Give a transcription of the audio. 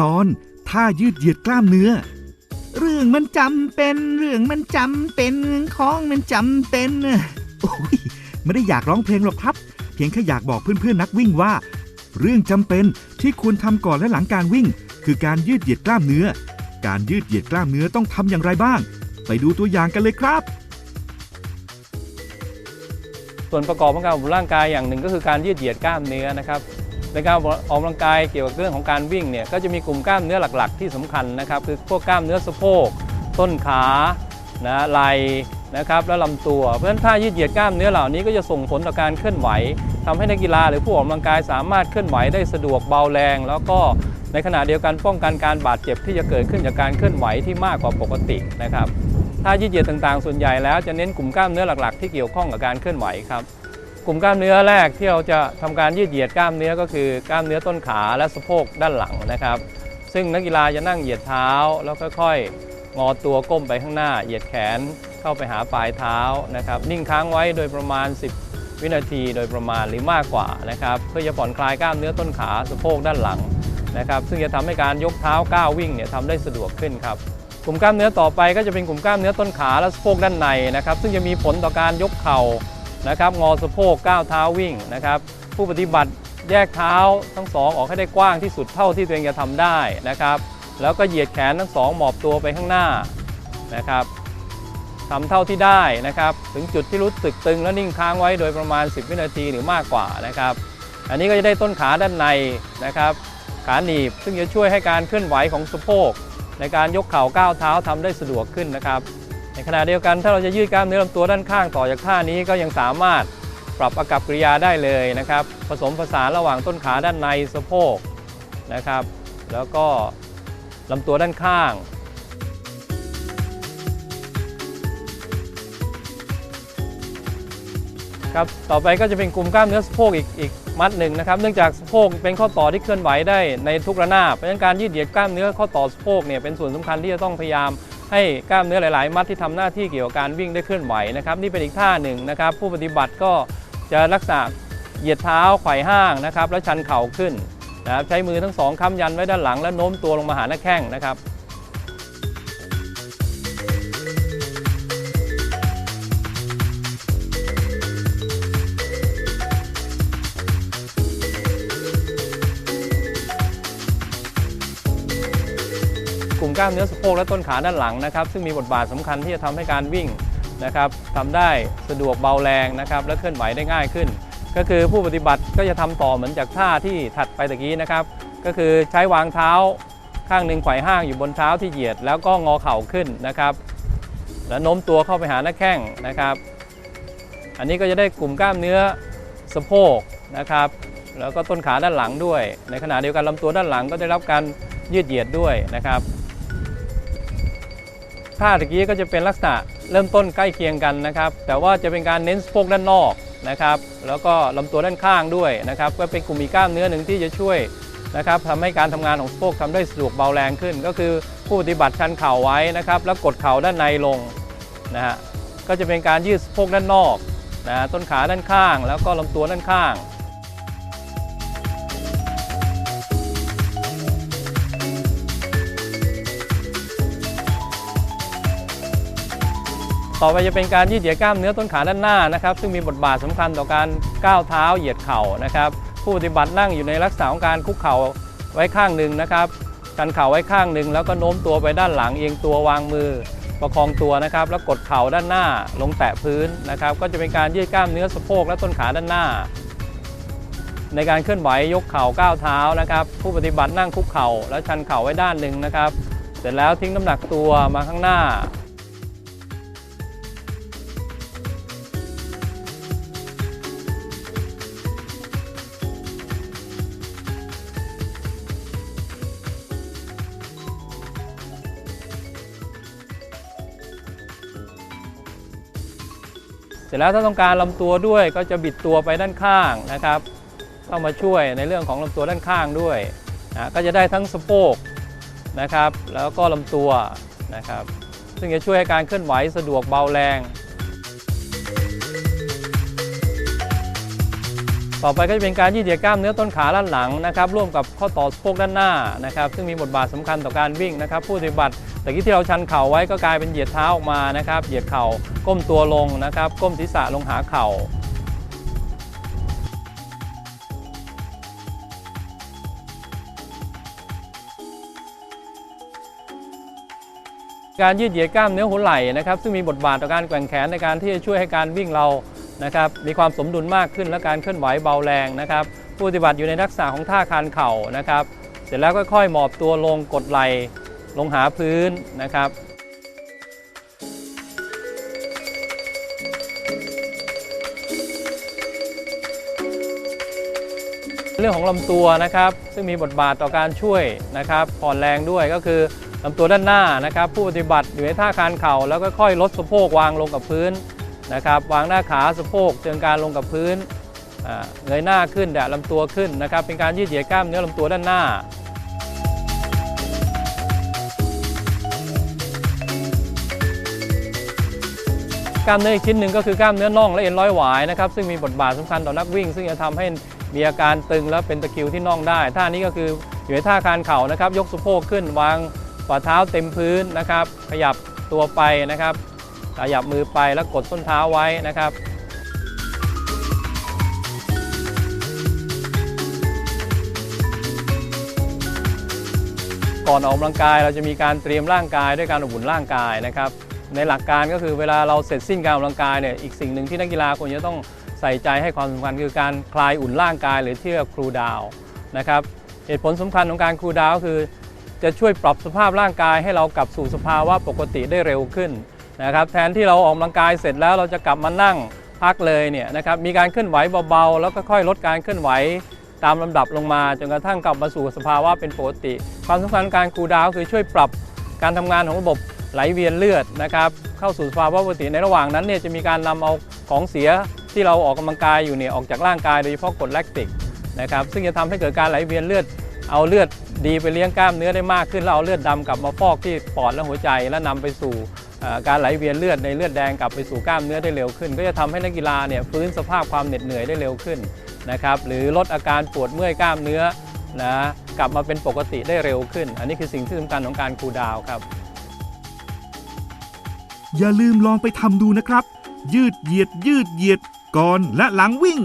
ตอนท่ายืดเหยียดกล้ามเนื้อ เรื่องมันจำเป็น เรื่องมันจำเป็นของมันจำเป็นโอ้ยไม่ได้อยากร้องเพลงหรอกครับ เพียงแค่อยากบอกเพื่อนๆนักวิ่งว่า เรื่องจำเป็นที่ควรทำก่อนและหลังการวิ่ง คือการยืดเหยียดกล้ามเนื้อ การยืดเหยียดกล้ามเนื้อต้องทำอย่างไรบ้าง ไปดูตัวอย่างกันเลยครับส่วนประกอบของการออกกำลังกายอย่างหนึ่งก็คือการยืดเหยียดกล้ามเนื้อนะครับ ในการออกกำลังกายเกี่ยวกับเรื่องของการวิ่งเนี่ยก็จะมีกลุ่มกล้ามเนื้อหลักๆ ที่สำคัญนะครับคือพวกกล้ามเนื้อสะโพก ต้นขานะไหล่นะครับและลำตัว เพราะฉะนั้นท่ายืดเหยียดกล้ามเนื้อเหล่านี้ก็จะส่งผลต่อการเคลื่อนไหวทำให้นักกีฬาหรือผู้ออกกำลังกายสามารถเคลื่อนไหวได้สะดวกเบาแรง แล้วก็ในขณะเดียวกันป้องกันการบาดเจ็บที่จะเกิดขึ้นจากการเคลื่อนไหวที่มากกว่าปกตินะครับท่ายืดเหยียดต่างๆ ส่วนใหญ่แล้วจะเน้นกลุ่มกล้ามเนื้อหลักๆ ที่เกี่ยวข้องกับการเคลื่อนไหวครับ กลุ่มกล้ามเนื้อแรกที่เราจะทำการยืดเหยียดกล้ามเนื้อก็คือกล้ามเนื้อต้นขาและสะโพกด้านหลังนะครับ ซึ่งนักกีฬาจะนั่งเหยียดเท้าแล้วค่อยๆ งอตัวก้มไปข้างหน้า เหยียดแขนเข้าไปหาปลายเท้านะครับ นิ่งค้างไว้โดยประมาณ 10 วินาทีโดยประมาณหรือมากกว่านะครับเพื่อจะผ่อนคลายกล้ามเนื้อต้นขาสะโพกด้านหลังนะครับ ซึ่งจะทำให้การยกเท้าก้าววิ่งเนี่ยทำได้สะดวกขึ้นครับกลุ่มกล้ามเนื้อต่อไปก็จะเป็นกลุ่มกล้ามเนื้อต้นขาและสะโพกด้านในนะครับ ซึ่งจะมีผลต่อการยกเข่า นะครับงอสะโพกก้าวเท้าวิ่งนะครับผู้ปฏิบัติแยกเท้าทั้งสองออกให้ได้กว้างที่สุดเท่าที่ตัวเองจะทำได้นะครับ แล้วก็เหยียดแขนทั้งสองหมอบตัวไปข้างหน้านะครับทำเท่าที่ได้นะครับ ถึงจุดที่รู้สึกตึงแล้วนิ่งค้างไว้โดยประมาณ 10 วินาทีหรือมากกว่านะครับ อันนี้ก็จะได้ต้นขาด้านในนะครับ ขาหนีบซึ่งจะช่วยให้การเคลื่อนไหวของสะโพก ในการยกเข่าก้าวเท้าทำได้สะดวกขึ้นนะครับ ในขณะเดียวกันถ้าเราจะยืดกล้ามเนื้อลำตัวด้านข้างต่อจากท่านี้ก็ยังสามารถปรับอากับกริยาได้เลยนะครับ ผสมผสานระหว่างต้นขาด้านในสะโพกนะครับ แล้วก็ลำตัวด้านข้างครับต่อไปก็จะเป็นกลุ่มกล้ามเนื้อสะโพกอีกอีกมัดหนึ่งนะครับ เนื่องจากสะโพกเป็นข้อต่อที่เคลื่อนไหวได้ในทุกระนาบเพราะฉะนั้นการยืดเหยียดกล้ามเนื้อข้อต่อสะโพกเนี่ยเป็นส่วนสำคัญที่จะต้องพยายาม ให้กล้ามเนื้อหลาย ๆ มัดที่ทำหน้าที่เกี่ยวกับการวิ่งได้เคลื่อนไหวนะครับนี่เป็นอีกท่าหนึ่งนะครับ ผู้ปฏิบัติก็จะลักษณะเหยียดเท้าไขว่ห้างนะครับ แล้วชันเข่าขึ้นนะครับใช้มือทั้งสองค้ำยันไว้ด้านหลัง แล้วโน้มตัวลงมาหาหน้าแข้งนะครับ กลุ่มกล้ามเนื้อสะโพกและต้นขาด้านหลังนะครับ ซึ่งมีบทบาทสำคัญที่จะทำให้การวิ่งนะครับทำได้สะดวกเบาแรงนะครับ และเคลื่อนไหวได้ง่ายขึ้น ก็คือผู้ปฏิบัติก็จะทำต่อเหมือนจากท่าที่ถัดไปตะกี้นะครับ ก็คือใช้วางเท้าข้างหนึ่งไขว่ห้างอยู่บนเท้าที่เหยียด แล้วก็งอเข่าขึ้นนะครับ แล้วโน้มตัวเข้าไปหาหน้าแข้งนะครับ อันนี้ก็จะได้กลุ่มกล้ามเนื้อสะโพกนะครับแล้วก็ต้นขาด้านหลังด้วย ในขณะเดียวกันลำตัวด้านหลังก็ได้รับการยืดเหยียดด้วยนะครับ ท่าตะกี้ก็จะเป็นลักษณะเริ่มต้นใกล้เคียงกันนะครับ แต่ว่าจะเป็นการเน้นสะโพกด้านนอกนะครับ แล้วก็ลำตัวด้านข้างด้วยนะครับ ก็เป็นกลุ่มอีกล้ามเนื้อหนึ่งที่จะช่วยนะครับทำให้การทำงานของสะโพกทำได้สะดวกเบาแรงขึ้น ก็คือผู้ปฏิบัติชันเข่าไว้นะครับ แล้วกดเข่าด้านในลงนะฮะก็จะเป็นการยืดสะโพกด้านนอกนะฮะต้นขาด้านข้าง แล้วก็ลำตัวด้านข้าง ต่อไปจะเป็นการยืดเหยียดกล้ามเนื้อต้นขาด้านหน้านะครับ ซึ่งมีบทบาทสำคัญต่อการก้าวเท้าเหยียดเข่านะครับ ผู้ปฏิบัตินั่งอยู่ในลักษณะของการคุกเข่าไว้ข้างหนึ่งนะครับชันเข่าไว้ข้างหนึ่งแล้วก็โน้มตัวไปด้านหลังเอียงตัววางมือ ประคองตัวนะครับ แล้วกดเข่าด้านหน้าลงแตะพื้นนะครับ ก็จะเป็นการยืดกล้ามเนื้อสะโพกและต้นขาด้านหน้า ในการเคลื่อนไหวยกเข่าก้าวเท้านะครับ ผู้ปฏิบัตินั่งคุกเข่าแล้วชันเข่าไว้ด้านหนึ่งนะครับ เสร็จแล้วทิ้งน้ำหนักตัวมาข้างหน้า เสร็จแล้วถ้าต้องการลำตัวด้วยก็จะบิดตัวไปด้านข้างนะครับเข้ามาช่วยในเรื่องของลำตัวด้านข้างด้วยนะก็จะได้ทั้งสะโพกนะครับแล้วก็ลำตัวนะครับซึ่งจะช่วยให้การเคลื่อนไหวสะดวกเบาแรง ต่อไปก็จะเป็นการยืดเหยียดกล้ามเนื้อต้นขาด้านหลังนะครับร่วมกับข้อต่อสะโพกด้านหน้านะครับซึ่งมีบทบาทสำคัญต่อการวิ่งนะครับ ผู้ปฏิบัติ แต่กี้ที่เราชันเข่าไว้ก็กลายเป็นเหยียดเท้าออกมานะครับ เหยียดเข่าก้มตัวลงนะครับ ก้มศีรษะลงหาเข่าการยืดเหยียดกล้ามเนื้อหัวไหล่นะครับซึ่งมีบทบาทต่อการแกว่งแขนในการที่จะช่วยให้การวิ่งเรานะครับมีความสมดุลมากขึ้นและการเคลื่อนไหวเบาแรงนะครับผู้ปฏิบัติอยู่ในลักษณะของท่าคานเข่านะครับ เสร็จแล้วค่อยๆหมอบตัวลงกดไหล่ ลงหาพื้นนะครับเรื่องของลำตัวนะครับ ซึ่งมีบทบาทต่อการช่วยนะครับผ่อนแรงด้วยก็คือลำตัวด้านหน้านะครับ ผู้ปฏิบัติอยู่ในท่าคานเข่า แล้วก็ค่อยลดสะโพกวางลงกับพื้นนะครับ วางหน้าขาสะโพกเชิงการลงกับพื้นอ่าเงยหน้าขึ้นแดะลำตัวขึ้นนะครับ เป็นการยืดเหยียดกล้ามเนื้อลำตัวด้านหน้า กล้ามเนื้ออีกชิ้นหนึ่งก็คือกล้ามเนื้อน่องและเอ็นร้อยหวายนะครับซึ่งมีบทบาทสำคัญต่อนักวิ่ง ซึ่งจะทำให้มีอาการตึงและเป็นตะคริวที่น่องได้ ท่านี้ก็คืออยู่ในท่าคานเข่านะครับ ยกสะโพกขึ้นวางฝ่าเท้าเต็มพื้นนะครับ ขยับตัวไปนะครับ ขยับมือไปแล้วกดส้นเท้าไว้นะครับก่อนออกกำลังกายเราจะมีการเตรียมร่างกายด้วยการอบอุ่นร่างกายนะครับ ในหลักการก็คือเวลาเราเสร็จสิ้นการออกกำลังกายเนี่ยอีกสิ่งหนึ่งที่นักกีฬาควรจะต้องใส่ใจให้ความสำคัญคือการคลายอุ่นร่างกายหรือที่เรียกว่าครูดาวนะครับเหตุผลสำคัญของการครูดาวคือ จะช่วยปรับสภาพร่างกายให้เรากลับสู่สภาวะปกติได้เร็วขึ้นนะครับแทนที่เราออกกำลังกายเสร็จแล้วเราจะกลับมานั่งพักเลยเนี่ยนะครับมีการเคลื่อนไหวเบาๆ แล้วก็ค่อยลดการเคลื่อนไหวตามลำดับลงมาจนกระทั่งกลับมาสู่สภาวะเป็นปกติ ความสำคัญของการครูดาวคือช่วยปรับการทำงานของระบบ ไหลเวียนเลือดนะครับเข้าสู่สภาวะปกติในระหว่างนั้นเนี่ยจะมีการนำเอาของเสียที่เราออกกำลังกายอยู่เนี่ยออกจากร่างกายโดยเฉพาะกรดแลคติกนะครับซึ่งจะทำให้เกิดการไหลเวียนเลือด เอาเลือดดีไปเลี้ยงกล้ามเนื้อได้มากขึ้นแล้วเอาเลือดดำกลับมาฟอกที่ปอดและหัวใจ และนำไปสู่การไหลเวียนเลือดในเลือดแดงกลับไปสู่กล้ามเนื้อได้เร็วขึ้น ก็จะทำให้นักกีฬาเนี่ยฟื้นสภาพความเหน็ดเหนื่อยได้เร็วขึ้นนะครับหรือลดอาการปวดเมื่อยกล้ามเนื้อนะกลับมาเป็นปกติได้เร็วขึ้น อันนี้คือสิ่งที่สำคัญของการคูลดาวครับ อย่าลืมลองไปทำดูนะครับ ยืดเหยียดยืดเหยียดก่อนและหลังวิ่ง